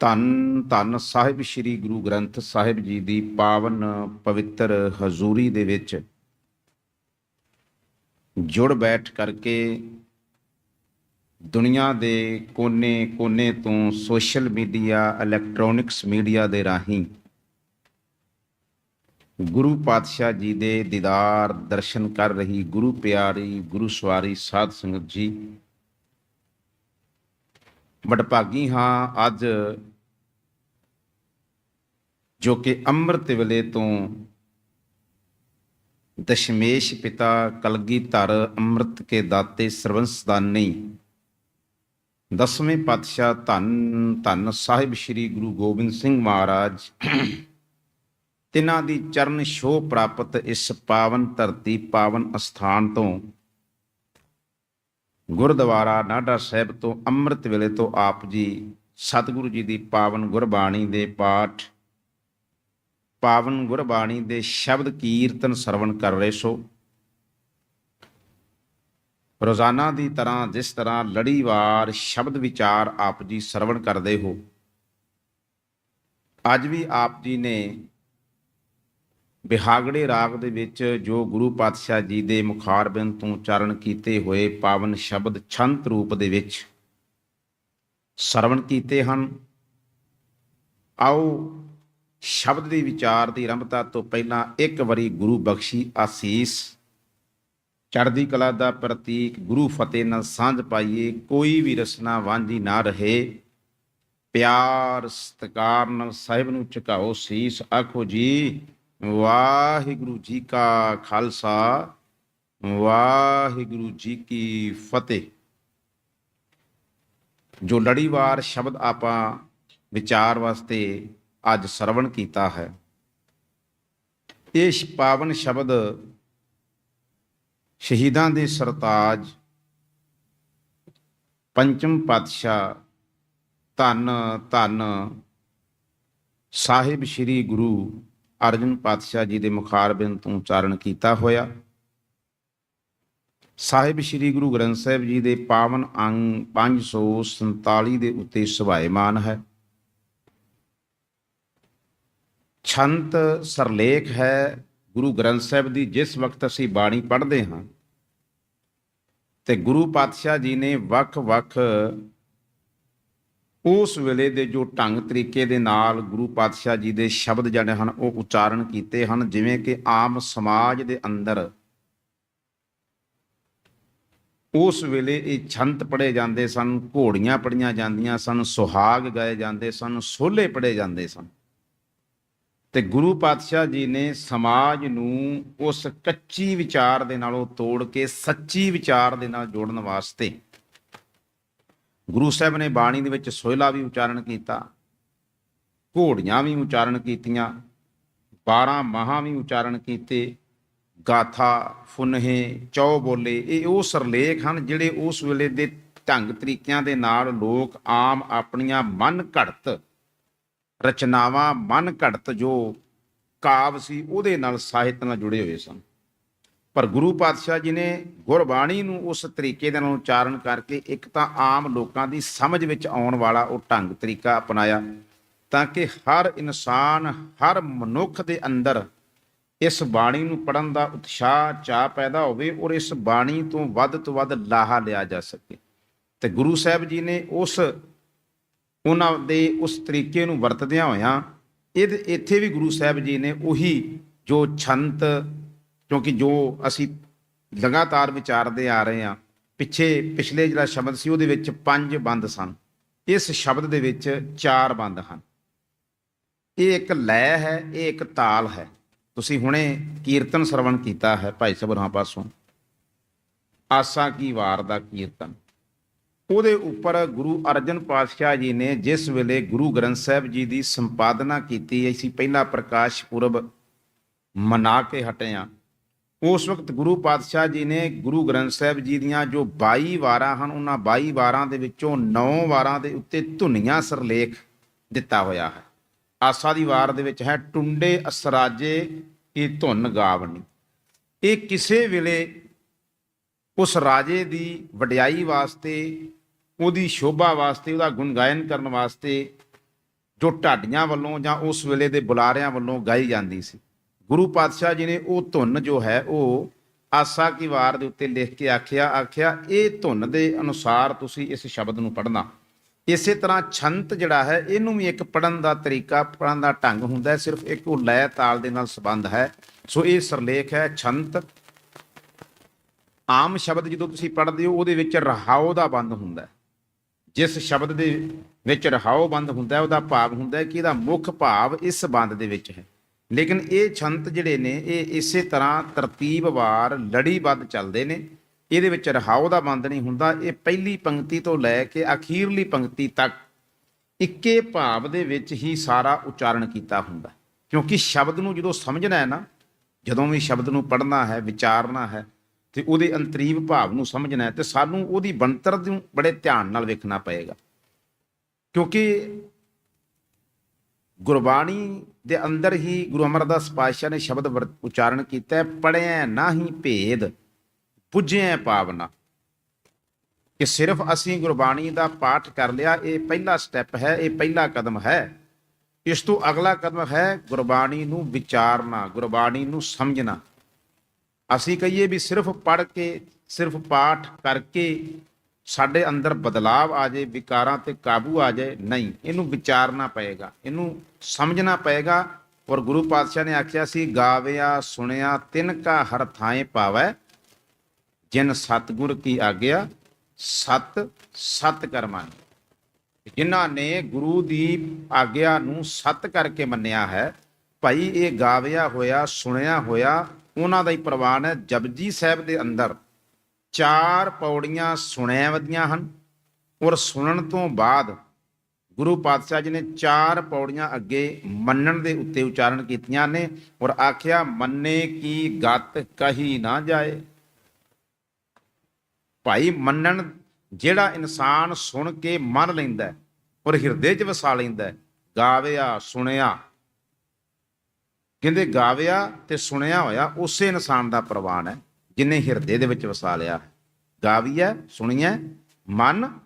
ਧੰਨ ਧੰਨ ਸਾਹਿਬ ਸ੍ਰੀ ਗੁਰੂ ਗ੍ਰੰਥ ਸਾਹਿਬ ਜੀ ਦੀ ਪਾਵਨ ਪਵਿੱਤਰ ਹਜ਼ੂਰੀ ਦੇ ਵਿੱਚ ਜੁੜ ਬੈਠ ਕਰਕੇ ਦੁਨੀਆ ਦੇ ਕੋਨੇ-ਕੋਨੇ ਤੋਂ ਸੋਸ਼ਲ ਮੀਡੀਆ, ਇਲੈਕਟ੍ਰੋਨਿਕਸ ਮੀਡੀਆ ਦੇ ਰਾਹੀਂ ਗੁਰੂ ਪਾਤਸ਼ਾਹ ਜੀ ਦੇ ਦੀਦਾਰ ਦਰਸ਼ਨ ਕਰ ਰਹੀ ਗੁਰੂ ਪਿਆਰੀ, ਗੁਰੂ ਸਵਾਰੀ ਸਾਧ ਸੰਗਤ ਜੀ ਵਡਭਾਗੀ ਹਾਂ ਅੱਜ ਜੋ ਕਿ ਅੰਮ੍ਰਿਤ ਵੇਲੇ ਤੋਂ ਦਸ਼ਮੇਸ਼ ਪਿਤਾ ਕਲਗੀ ਧਰ ਅੰਮ੍ਰਿਤ ਕੇ ਦਾਤੇ ਸਰਵੰਸਦਾਨੀ ਦਸਵੇਂ ਪਾਤਸ਼ਾਹ ਧੰਨ ਧੰਨ ਸਾਹਿਬ ਸ੍ਰੀ ਗੁਰੂ ਗੋਬਿੰਦ ਸਿੰਘ ਮਹਾਰਾਜ ਤਿਨਾਂ ਦੀ ਚਰਨ ਛੋਹ ਪ੍ਰਾਪਤ ਇਸ ਪਾਵਨ ਧਰਤੀ ਪਾਵਨ ਅਸਥਾਨ ਤੋਂ ਗੁਰਦੁਆਰਾ ਨਾਢਾ ਸਾਹਿਬ ਤੋਂ ਅੰਮ੍ਰਿਤ ਵੇਲੇ ਤੋਂ ਆਪ ਜੀ ਸਤਿਗੁਰੂ ਜੀ ਦੀ ਪਾਵਨ ਗੁਰਬਾਣੀ ਦੇ ਪਾਠ, ਪਾਵਨ ਗੁਰਬਾਣੀ ਦੇ ਸ਼ਬਦ ਕੀਰਤਨ ਸਰਵਣ ਕਰ ਰਹੇ ਸੋ। ਰੋਜ਼ਾਨਾ ਦੀ ਤਰ੍ਹਾਂ ਜਿਸ ਤਰ੍ਹਾਂ ਲੜੀਵਾਰ ਸ਼ਬਦ ਵਿਚਾਰ ਆਪ ਜੀ ਸਰਵਣ ਕਰਦੇ ਹੋ। ਅੱਜ ਵੀ ਆਪ ਜੀ ਨੇ ਬਿਹਾਗੜੇ ਰਾਗ ਦੇ ਵਿੱਚ ਜੋ ਗੁਰੂ ਪਾਤਸ਼ਾਹ ਜੀ ਦੇ ਮੁਖਾਰਬਿੰਦ ਤੋਂ ਉਚਾਰਨ ਕੀਤੇ ਹੋਏ ਪਾਵਨ ਸ਼ਬਦ ਛੰਤ ਰੂਪ ਦੇ ਵਿੱਚ ਸਰਵਣ ਕੀਤੇ ਹਨ। ਆਓ ਸ਼ਬਦ ਦੇ ਵਿਚਾਰ ਦੀ ਆਰੰਭਤਾ ਤੋਂ ਪਹਿਲਾਂ ਇੱਕ ਵਾਰੀ ਗੁਰੂ ਬਖਸ਼ੀ ਆਸੀਸ। ਚੜ੍ਹਦੀ ਕਲਾ ਦਾ ਪ੍ਰਤੀਕ, ਗੁਰੂ ਫਤਿਹ ਨਾਲ ਸਾਂਝ ਪਾਈਏ, ਕੋਈ ਵੀ ਰਸਨਾ ਵਾਂਝੀ ਨਾ ਰਹੇ। ਪਿਆਰ ਸਤਿਕਾਰ ਨਾਲ ਸਾਹਿਬ ਨੂੰ ਝੁਕਾਓ ਸੀਸ, ਆਖੋ ਜੀ। ਵਾਹਿਗੁਰੂ ਜੀ ਕਾ ਖਾਲਸਾ, ਵਾਹਿਗੁਰੂ ਜੀ ਕੀ ਫਤਿਹ। ਜੋ ਲੜੀਵਾਰ ਸ਼ਬਦ ਆਪਾਂ ਵਿਚਾਰ ਵਾਸਤੇ ਅੱਜ ਸਰਵਣ ਕੀਤਾ ਹੈ ਇਹ ਪਾਵਨ ਸ਼ਬਦ ਸ਼ਹੀਦਾਂ ਦੇ ਸਰਤਾਜ ਪੰਚਮ ਪਾਤਸ਼ਾਹ ਧੰਨ ਧੰਨ ਸਾਹਿਬ ਸ੍ਰੀ ਗੁਰੂ ਅਰਜਨ ਪਾਤਸ਼ਾਹ ਜੀ ਦੇ ਮੁਖਾਰਬਿੰਦ ਤੋਂ ਉਚਾਰਨ ਕੀਤਾ ਹੋਇਆ। ਸਾਹਿਬ ਸ੍ਰੀ ਗੁਰੂ ਗ੍ਰੰਥ ਸਾਹਿਬ ਜੀ ਦੇ ਪਾਵਨ ਅੰਗ 547 ਦੇ ਉੱਤੇ ਸੁਭਾਇਮਾਨ ਹੈ। ਛੰਤ ਸਰਲੇਖ ਹੈ ਗੁਰੂ ਗ੍ਰੰਥ ਸਾਹਿਬ ਦੀ, ਜਿਸ ਵਕਤ ਅਸੀਂ ਬਾਣੀ ਪੜ੍ਹਦੇ ਹਾਂ। ਤੇ ਗੁਰੂ ਪਾਤਸ਼ਾਹ ਜੀ ਨੇ ਵੱਖ-ਵੱਖ ਉਸ ਵੇਲੇ ਦੇ ਜੋ ਢੰਗ ਤਰੀਕੇ ਦੇ ਨਾਲ ਗੁਰੂ ਪਾਤਸ਼ਾਹ ਜੀ ਦੇ ਸ਼ਬਦ ਜਿਹੜੇ ਹਨ, ਉਹ ਉਚਾਰਨ ਕੀਤੇ ਹਨ, ਜਿਵੇਂ ਕਿ ਆਮ ਸਮਾਜ ਦੇ ਅੰਦਰ। ਉਸ ਵੇਲੇ ਇਹ ਛੰਤ ਪੜੇ ਜਾਂਦੇ ਸਨ, ਘੋੜੀਆਂ ਪੜੀਆਂ ਜਾਂਦੀਆਂ ਸਨ, ਸੁਹਾਗ ਗਾਏ ਜਾਂਦੇ ਸਨ, ਸੋਲੇ ਪੜੇ ਜਾਂਦੇ ਸਨ। ਤੇ ਗੁਰੂ ਪਾਤਸ਼ਾਹ ਜੀ ਨੇ ਸਮਾਜ ਨੂੰ ਉਸ ਕੱਚੀ ਵਿਚਾਰ ਦੇ ਨਾਲੋਂ ਤੋੜ ਕੇ ਸੱਚੀ ਵਿਚਾਰ ਦੇ ਨਾਲ ਜੋੜਨ ਵਾਸਤੇ ਗੁਰੂ ਸਾਹਿਬ ਨੇ ਬਾਣੀ ਦੇ ਵਿੱਚ ਸੋਹਿਲਾ ਵੀ ਉਚਾਰਨ ਕੀਤਾ, ਘੋੜੀਆਂ ਵੀ ਉਚਾਰਨ ਕੀਤੀਆਂ 12 ਮਹਾਂ ਵੀ ਉਚਾਰਨ ਕੀਤੇ, ਗਾਥਾ, ਫੁਨਹੇ, ਚੌ ਬੋਲੇ, ਇਹ ਉਹ ਸਰਲੇਖ ਹਨ ਜਿਹੜੇ ਉਸ ਵੇਲੇ ਦੇ ਢੰਗ ਤਰੀਕਿਆਂ ਦੇ ਨਾਲ ਲੋਕ ਆਮ ਆਪਣੀਆਂ ਮਨ ਘੜਤ ਰਚਨਾਵਾਂ ਮਨ ਘੜਤ ਜੋ ਕਾਵ ਸੀ ਉਹਦੇ ਨਾਲ ਸਾਹਿਤ ਨਾਲ ਜੁੜੇ ਹੋਏ ਸਨ। ਪਰ ਗੁਰੂ ਪਾਤਸ਼ਾਹ ਜੀ ਨੇ ਗੁਰਬਾਣੀ ਨੂੰ ਉਸ ਤਰੀਕੇ ਦੇ ਨਾਲ ਉਚਾਰਨ ਕਰਕੇ ਇੱਕ ਤਾਂ ਆਮ ਲੋਕਾਂ ਦੀ ਸਮਝ ਵਿੱਚ ਆਉਣ ਵਾਲਾ ਉਹ ਢੰਗ, ਤਰੀਕਾ ਅਪਣਾਇਆ ਤਾਂ ਕਿ ਹਰ ਇਨਸਾਨ, ਹਰ ਮਨੁੱਖ ਦੇ ਅੰਦਰ ਇਸ ਬਾਣੀ ਨੂੰ ਪੜਨ ਦਾ ਉਤਸ਼ਾਹ ਚਾਹ ਪੈਦਾ ਹੋਵੇ ਔਰ ਇਸ ਬਾਣੀ ਤੋਂ ਵੱਧ ਤੋਂ ਵੱਧ ਲਾਹਾ ਲਿਆ ਜਾ ਸਕੇ। ਤੇ ਗੁਰੂ ਸਾਹਿਬ ਜੀ ਨੇ ਉਸ, ਉਹਨਾਂ ਦੇ ਉਸ ਤਰੀਕੇ ਨੂੰ ਵਰਤਦਿਆਂ ਹੋਇਆਂ ਇਹ ਇੱਥੇ ਵੀ ਗੁਰੂ ਸਾਹਿਬ ਜੀ ਨੇ ਉਹੀ ਜੋ ਛੰਤ ਕਿਉਂਕਿ ਜੋ ਅਸੀਂ ਲਗਾਤਾਰ ਵਿਚਾਰਦੇ ਆ ਰਹੇ ਹਾਂ ਪਿੱਛੇ ਪਿਛਲੇ ਜਿਹੜਾ ਸ਼ਬਦ ਸੀ ਉਹਦੇ ਵਿੱਚ ਪੰਜ ਬੰਦ ਸਨ। ਇਸ ਸ਼ਬਦ ਦੇ ਵਿੱਚ ਚਾਰ ਬੰਦ ਹਨ। ਇਹ ਇੱਕ ਲੈ ਹੈ, ਇਹ ਇੱਕ ਤਾਲ ਹੈ। ਤੁਸੀਂ ਹੁਣੇ ਕੀਰਤਨ ਸਰਵਣ ਕੀਤਾ ਹੈ ਭਾਈ ਸਾਹਿਬ ਪਾਸੋਂ। ਆਸਾ ਕੀ ਵਾਰ ਦਾ ਕੀਰਤਨ। ਉਹਦੇ ਉੱਪਰ ਗੁਰੂ ਅਰਜਨ ਪਾਤਸ਼ਾਹ ਜੀ ਨੇ ਜਿਸ ਵੇਲੇ ਗੁਰੂ ਗ੍ਰੰਥ ਸਾਹਿਬ ਜੀ ਦੀ ਸੰਪਾਦਨਾ ਕੀਤੀ, ਅਸੀਂ ਪਹਿਲਾ ਪ੍ਰਕਾਸ਼ ਪੁਰਬ ਮਨਾ ਕੇ ਹਟੇ ਹਾਂ। ਉਸ ਵਕਤ ਗੁਰੂ ਪਾਤਸ਼ਾਹ ਜੀ ਨੇ ਗੁਰੂ ਗ੍ਰੰਥ ਸਾਹਿਬ ਜੀ ਦੀਆਂ ਜੋ 22 ਵਾਰਾਂ ਹਨ, ਉਹਨਾਂ 22 ਵਾਰਾਂ ਦੇ ਵਿੱਚੋਂ 9 ਵਾਰਾਂ ਦੇ ਉੱਤੇ ਧੁਨੀਆਂ ਸਰਲੇਖ ਦਿੱਤਾ ਹੋਇਆ ਹੈ। ਆਸਾ ਦੀ ਵਾਰ ਦੇ ਵਿੱਚ ਹੈ, ਟੁੰਡੇ ਅਸਰਾਜੇ ਇਹ ਧੁਨ ਗਾਵਣੀ ਇਹ ਕਿਸੇ ਵੇਲੇ ਉਸ ਰਾਜੇ ਦੀ ਵਡਿਆਈ ਵਾਸਤੇ, ਉਹਦੀ ਸ਼ੋਭਾ ਵਾਸਤੇ, ਉਹਦਾ ਗੁਣ ਗਾਇਨ ਕਰਨ ਵਾਸਤੇ ਜੋ ਢਾਡੀਆਂ ਵੱਲੋਂ ਜਾਂ ਉਸ ਵੇਲੇ ਦੇ ਬੁਲਾਰਿਆਂ ਵੱਲੋਂ ਗਾਈ ਜਾਂਦੀ ਸੀ। ਗੁਰੂ ਪਾਤਸ਼ਾਹ ਜੀ ਨੇ ਉਹ ਧੁਨ ਜੋ ਹੈ ਉਹ ਆਸਾ ਕੀ ਵਾਰ ਦੇ ਉੱਤੇ ਲਿਖ ਕੇ ਆਖਿਆ ਆਖਿਆ, ਇਹ ਧੁਨ ਦੇ ਅਨੁਸਾਰ ਤੁਸੀਂ ਇਸ ਸ਼ਬਦ ਨੂੰ ਪੜ੍ਹਨਾ। ਇਸੇ ਤਰ੍ਹਾਂ ਛੰਤ ਜਿਹੜਾ ਹੈ, ਇਹਨੂੰ ਵੀ ਇੱਕ ਪੜਨ ਦਾ ਤਰੀਕਾ ਪੜਨ ਦਾ ਢੰਗ ਹੁੰਦਾ ਹੈ, ਸਿਰਫ ਇੱਕ ਉਹ ਲੈ ਤਾਲ ਦੇ ਨਾਲ ਸੰਬੰਧ ਹੈ। ਸੋ ਇਹ ਸਰਲੇਖ ਹੈ, ਛੰਤ ਆਮ ਸ਼ਬਦ ਜਦੋਂ ਤੁਸੀਂ ਪੜ੍ਹਦੇ ਹੋ, ਉਹਦੇ ਵਿੱਚ ਰਹਾਉ ਦਾ ਬੰਦ ਹੁੰਦਾ ਜਿਸ ਸ਼ਬਦ ਦੇ ਵਿੱਚ ਰਹਾਉ ਬੰਦ ਹੁੰਦਾ ਉਹਦਾ ਭਾਵ ਹੁੰਦਾ ਕਿ ਇਹਦਾ ਮੁੱਖ ਭਾਵ ਇਸ ਬੰਦ ਦੇ ਵਿੱਚ ਹੈ। ਲੇਕਿਨ ਇਹ ਛੰਤ ਜਿਹੜੇ ਨੇ, ਇਹ ਇਸੇ ਤਰ੍ਹਾਂ ਤਰਤੀਬਵਾਰ ਲੜੀਬੱਧ ਚੱਲਦੇ ਨੇ। ਇਹਦੇ ਵਿੱਚ ਰਹਾਉ ਦਾ ਬੰਦ ਨਹੀਂ ਹੁੰਦਾ। ਇਹ ਪਹਿਲੀ ਪੰਕਤੀ ਤੋਂ ਲੈ ਕੇ ਅਖੀਰਲੀ ਪੰਕਤੀ ਤੱਕ ਇੱਕੇ ਭਾਵ ਦੇ ਵਿੱਚ ਹੀ ਸਾਰਾ ਉਚਾਰਨ ਕੀਤਾ ਹੁੰਦਾ। ਕਿਉਂਕਿ ਸ਼ਬਦ ਨੂੰ ਜਦੋਂ ਸਮਝਣਾ ਹੈ ਨਾ, ਜਦੋਂ ਵੀ ਸ਼ਬਦ ਨੂੰ ਪੜ੍ਹਨਾ ਹੈ, ਵਿਚਾਰਨਾ ਹੈ, ਤੇ ਉਹਦੇ ਅੰਤਰੀਵ ਭਾਵ ਨੂੰ ਸਮਝਣਾ ਹੈ, ਤੇ ਸਾਨੂੰ ਉਹਦੀ ਬਣਤਰ ਨੂੰ ਬੜੇ ਧਿਆਨ ਨਾਲ ਵੇਖਣਾ ਪਏਗਾ। ਕਿਉਂਕਿ ਗੁਰਬਾਣੀ ਦੇ ਅੰਦਰ ਹੀ ਗੁਰੂ ਅਮਰਦਾਸ ਪਾਤਸ਼ਾਹ ਨੇ ਸ਼ਬਦ ਉਚਾਰਨ ਕੀਤਾ ਹੈ ਨਾ ਹੀ ਭੇਦ ਪੁੱਜਿਆ ਪਾਵਨਾ ਕਿ ਸਿਰਫ ਅਸੀਂ ਗੁਰਬਾਣੀ ਦਾ ਪਾਠ ਕਰ ਲਿਆ, ਇਹ ਪਹਿਲਾ ਸਟੈਪ ਹੈ, ਇਹ ਪਹਿਲਾ ਕਦਮ ਹੈ। ਇਸ ਤੋਂ ਅਗਲਾ ਕਦਮ ਹੈ ਗੁਰਬਾਣੀ ਨੂੰ ਵਿਚਾਰਨਾ, ਗੁਰਬਾਣੀ ਨੂੰ ਸਮਝਣਾ। ਅਸੀਂ ਕਹੀਏ ਵੀ ਸਿਰਫ ਪੜ੍ਹ ਕੇ, ਸਿਰਫ ਪਾਠ ਕਰਕੇ ਸਾਡੇ ਅੰਦਰ ਬਦਲਾਵ ਆ ਜਾਏ ਵਿਕਾਰਾਂ ਤੇ ਕਾਬੂ ਆ ਜਾਏ ਨਹੀਂ, ਇਹਨੂੰ ਵਿਚਾਰਨਾ ਪਏਗਾ, ਇਹਨੂੰ ਸਮਝਣਾ ਪਏਗਾ। ਔਰ ਗੁਰੂ ਪਾਤਸ਼ਾਹ ਨੇ ਆਖਿਆ ਸੀ, ਗਾਵਿਆ, ਸੁਣਿਆ, ਤਿਨ ਕਾ ਹਰ ਥਾਏ ਪਾਵੈ, ਜਿਨ ਸਤਗੁਰ ਕੀ ਆਗਿਆ, ਸਤ ਸਤ ਕਰਮਾਂ ਜਿਨ੍ਹਾਂ ਨੇ ਗੁਰੂ ਦੀ ਆਗਿਆ ਨੂੰ ਸਤ ਕਰਕੇ ਮੰਨਿਆ ਹੈ, ਭਾਈ ਇਹ ਗਾਵਿਆ ਹੋਇਆ, ਸੁਣਿਆ ਹੋਇਆ, ਉਹਨਾਂ ਦਾ ਹੀ ਪ੍ਰਵਾਨ ਹੈ ਜਪਜੀ ਸਾਹਿਬ ਦੇ ਅੰਦਰ। ਚਾਰ ਪੌੜੀਆਂ ਸੁਣਿਆ ਵਧੀਆਂ ਹਨ। ਔਰ ਸੁਣਨ ਤੋਂ ਬਾਅਦ ਗੁਰੂ ਪਾਤਸ਼ਾਹ ਜੀ ਨੇ ਚਾਰ ਪੌੜੀਆਂ ਅੱਗੇ ਮੰਨਣ ਦੇ ਉੱਤੇ ਉਚਾਰਨ ਕੀਤੀਆਂ ਨੇ ਔਰ ਆਖਿਆ, ਮੰਨੇ ਕੀ ਗਤ ਕਹੀ ਨਾ ਜਾਏ। ਭਾਈ, ਮੰਨਣ ਜਿਹੜਾ ਇਨਸਾਨ ਸੁਣ ਕੇ ਮੰਨ ਲੈਂਦਾ ਔਰ ਹਿਰਦੇ 'ਚ ਵਸਾ ਲੈਂਦਾ ਗਾਵਿਆ, ਸੁਣਿਆ। ਕਹਿੰਦੇ ਗਾਵਿਆ ਤੇ ਸੁਣਿਆ ਹੋਇਆ ਉਸੇ ਇਨਸਾਨ ਦਾ ਪ੍ਰਵਾਨ ਹੈ। ਜਿਨੇ ਹਿਰਦੇ ਦੇ ਵਿੱਚ ਵਸਾ ਲਿਆ। ਹੈ। ਗਾਵੀਐ, ਸੁਣੀਐ, ਮਨ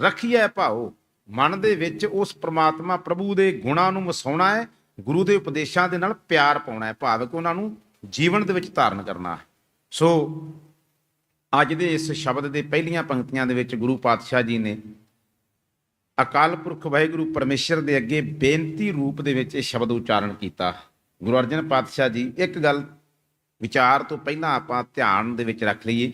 ਰਖੀਐ ਭਾਉ ਮਨ ਦੇ ਵਿੱਚ ਉਸ ਪ੍ਰਮਾਤਮਾ ਪ੍ਰਭੂ ਦੇ ਗੁਣਾਂ ਨੂੰ ਵਸਾਉਣਾ ਹੈ, ਗੁਰੂ ਦੇ ਉਪਦੇਸ਼ਾਂ ਦੇ ਨਾਲ ਪਿਆਰ ਪਾਉਣਾ ਹੈ ਭਾਵ ਕਿ ਉਹਨਾਂ ਨੂੰ ਜੀਵਨ ਦੇ ਵਿੱਚ ਧਾਰਨ ਕਰਨਾ ਹੈ। ਸੋ, ਅੱਜ ਦੇ ਇਸ ਸ਼ਬਦ ਦੇ ਪਹਿਲੀਆਂ ਪੰਕਤੀਆਂ ਦੇ ਵਿੱਚ ਗੁਰੂ ਪਾਤਸ਼ਾਹ ਜੀ ਨੇ ਅਕਾਲ ਪੁਰਖ ਵਾਹਿਗੁਰੂ ਪਰਮੇਸ਼ਰ ਦੇ ਅੱਗੇ ਬੇਨਤੀ ਰੂਪ ਦੇ ਵਿੱਚ ਇਹ ਸ਼ਬਦ ਉਚਾਰਨ ਕੀਤਾ। ਗੁਰੂ ਅਰਜਨ ਪਾਤਸ਼ਾਹ ਜੀ, ਇੱਕ ਗੱਲ ਵਿਚਾਰ ਤੋਂ ਪਹਿਲਾਂ ਆਪਾਂ ਧਿਆਨ ਦੇ ਵਿੱਚ ਰੱਖ ਲਈਏ।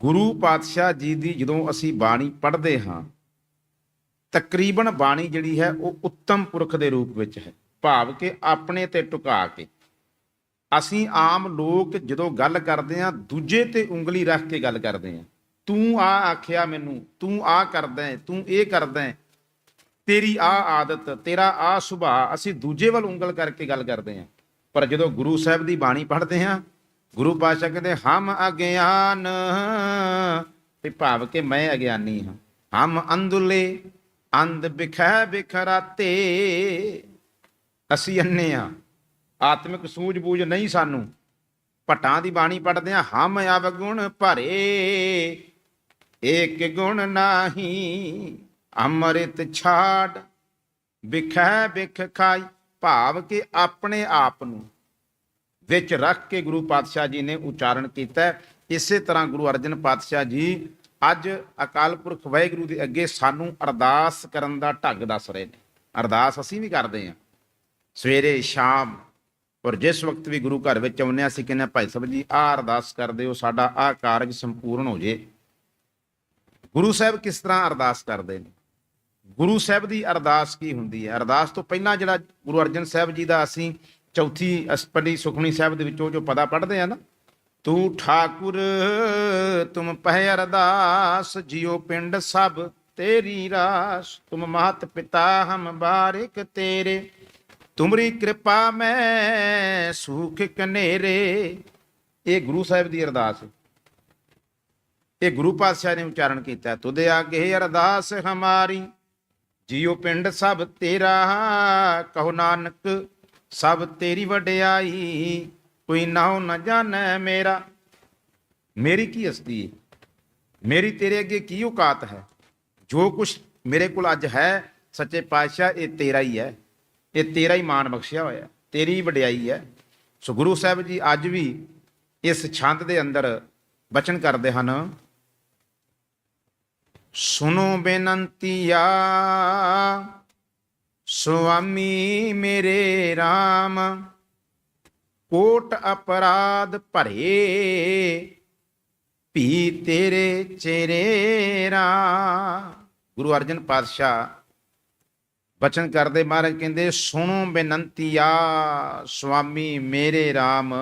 ਗੁਰੂ ਪਾਤਸ਼ਾਹ ਜੀ ਦੀ ਜਦੋਂ ਅਸੀਂ ਬਾਣੀ ਪੜ੍ਹਦੇ ਹਾਂ, ਤਕਰੀਬਨ ਬਾਣੀ ਜਿਹੜੀ ਹੈ ਉਹ ਉੱਤਮ ਪੁਰਖ ਦੇ ਰੂਪ ਵਿੱਚ ਹੈ। ਭਾਵ ਕਿ ਆਪਣੇ ਤੇ ਟੁਕਾ ਕੇ ਅਸੀਂ ਆਮ ਲੋਕ ਜਦੋਂ ਗੱਲ ਕਰਦੇ ਹਾਂ, ਦੂਜੇ ਤੇ ਉਂਗਲੀ ਰੱਖ ਕੇ ਗੱਲ ਕਰਦੇ ਹਾਂ। ਤੂੰ ਆ ਆਖਿਆ ਮੈਨੂੰ, ਤੂੰ ਆ ਕਰਦਾ ਤੂੰ ਇਹ ਕਰਦਾ ਤੇਰੀ ਆ ਆਦਤ, ਤੇਰਾ ਆ ਸੁਭਾਅ, ਅਸੀਂ ਦੂਜੇ ਵੱਲ ਉਂਗਲ ਕਰਕੇ ਗੱਲ ਕਰਦੇ ਹਾਂ। ਪਰ ਜਦੋਂ ਗੁਰੂ ਸਾਹਿਬ ਦੀ ਬਾਣੀ ਪੜ੍ਹਦੇ ਹਾਂ, ਗੁਰੂ ਪਾਤਸ਼ਾਹ ਕਹਿੰਦੇ, ਹਮ ਅਗਿਆਨ। ਤੇ ਭਾਵ ਕਿ ਮੈਂ ਅਗਿਆਨੀ ਹਾਂ। ਹਮ ਅੰਧੁਲੇ ਅੰਧ ਬਿਖੈ ਬਿਖਰਾਤੇ। ਅਸੀਂ ਅੰਨੇ ਆ ਆਤਮਿਕ ਸੂਝ-ਬੂਝ ਨਹੀਂ ਸਾਨੂੰ। ਭਟਾਂ ਦੀ ਬਾਣੀ ਪੜ੍ਹਦੇ ਆ ਹਮ ਅਵਗੁਣ ਭਰੇ, ਏਕ ਗੁਣ ਨਾਹੀ, ਅੰਮ੍ਰਿਤ ਛਾੜ ਵਿਖੈ ਵਿਖ ਖਾਈ। ਭਾਵ ਕਿ ਆਪਣੇ ਆਪ ਨੂੰ ਵਿੱਚ ਰੱਖ ਕੇ ਗੁਰੂ ਪਾਤਸ਼ਾਹ ਜੀ ਨੇ ਉਚਾਰਨ ਕੀਤਾ ਇਸੇ ਤਰ੍ਹਾਂ ਗੁਰੂ ਅਰਜਨ ਪਾਤਸ਼ਾਹ ਜੀ ਅੱਜ ਅਕਾਲ ਪੁਰਖ ਵਾਹਿਗੁਰੂ ਦੇ ਅੱਗੇ ਸਾਨੂੰ ਅਰਦਾਸ ਕਰਨ ਦਾ ਢੰਗ ਦੱਸ ਰਹੇ ਨੇ। ਅਰਦਾਸ ਅਸੀਂ ਵੀ ਕਰਦੇ ਹਾਂ। ਸਵੇਰੇ ਸ਼ਾਮ ਔਰ ਜਿਸ ਵਕਤ ਵੀ ਗੁਰੂ ਘਰ ਵਿੱਚ ਆਉਂਦੇ ਹਾਂ ਅਸੀਂ ਕਹਿੰਦੇ ਹਾਂ, ਭਾਈ ਸਾਹਿਬ ਜੀ ਆਹ ਅਰਦਾਸ ਕਰਦੇ ਹੋ ਸਾਡਾ ਆਹ ਕਾਰਜ ਸੰਪੂਰਨ ਹੋ ਜੇ। ਗੁਰੂ ਸਾਹਿਬ ਕਿਸ ਤਰ੍ਹਾਂ ਅਰਦਾਸ ਕਰਦੇ ਨੇ? ਗੁਰੂ ਸਾਹਿਬ ਦੀ ਅਰਦਾਸ ਕੀ ਹੁੰਦੀ ਹੈ? ਅਰਦਾਸ ਤੋਂ ਪਹਿਲਾਂ ਜਿਹੜਾ ਗੁਰੂ ਅਰਜਨ ਸਾਹਿਬ ਜੀ ਦਾ ਅਸੀਂ ਚੌਥੀ ਅਸਪਦੀ ਸੁਖਮਨੀ ਸਾਹਿਬ ਦੇ ਵਿੱਚੋਂ ਜੋ ਪਦਾ ਪੜ੍ਹਦੇ ਆ ਨਾ, ਤੂੰ ਠਾਕੁਰ, ਤੁਮ ਪਹਿ ਅਰਦਾਸ, ਜਿਉ ਪਿੰਡ ਸਭ ਤੇਰੀ ਰਾਸ, ਤੁਮ ਮਾਤ ਪਿਤਾ ਹਮ ਬਾਰਿਕ ਤੇਰੇ, ਤੁਮਰੀ ਕਿਰਪਾ ਮੈਂ ਸੁਖ ਕਨੇਰੇ। ਇਹ ਗੁਰੂ ਸਾਹਿਬ ਦੀ ਅਰਦਾਸ। ਹੈ ਇਹ ਗੁਰੂ ਪਾਤਸ਼ਾਹ ਨੇ ਉਚਾਰਨ ਕੀਤਾ ਤੁਦੇ ਆਗੇ ਅਰਦਾਸ ਹਮਾਰੀ ਜੀਉ ਪਿੰਡ ਸਭ ਤੇਰਾ, ਕਹੋ ਨਾਨਕ, ਸਭ ਤੇਰੀ ਵਡਿਆਈ, ਕੋਈ ਨਾਉ ਨਾ ਜਾਣੈ ਮੇਰਾ। ਮੇਰੀ ਕੀ ਹਸਤੀ ਹੈ ਮੇਰੀ ਤੇਰੇ ਅੱਗੇ ਕੀ ਔਕਾਤ ਹੈ? ਜੋ ਕੁਛ ਮੇਰੇ ਕੋਲ ਅੱਜ ਹੈ, ਸੱਚੇ ਪਾਤਸ਼ਾਹ, ਇਹ ਤੇਰਾ ਹੀ ਹੈ। ਇਹ ਤੇਰਾ ਹੀ ਮਾਣ ਬਖਸ਼ਿਆ ਹੋਇਆ। ਤੇਰੀ ਵਡਿਆਈ ਹੈ। ਸੋ ਗੁਰੂ ਸਾਹਿਬ ਜੀ ਅੱਜ ਵੀ ਇਸ ਛੰਦ ਦੇ ਅੰਦਰ ਬਚਨ ਕਰਦੇ ਹਨ। ਸੁਨੋ ਬੇਨੰਤੀਆ ਸੁਆਮੀ ਮੇਰੇ RAM ਕੋਟ ਅਪਰਾਧ ਭਰੇ, ਭੀ ਤੇਰੇ ਚਿਹਰੇ ਰਾ। ਗੁਰੂ ਅਰਜਨ ਪਾਤਸ਼ਾਹ ਬਚਨ ਕਰਦੇ ਮਹਾਰਾਜ ਕਹਿੰਦੇ, ਸੁਣੋ ਬੇਨੰਤੀਆ ਸੁਆਮੀ ਮੇਰੇ RAM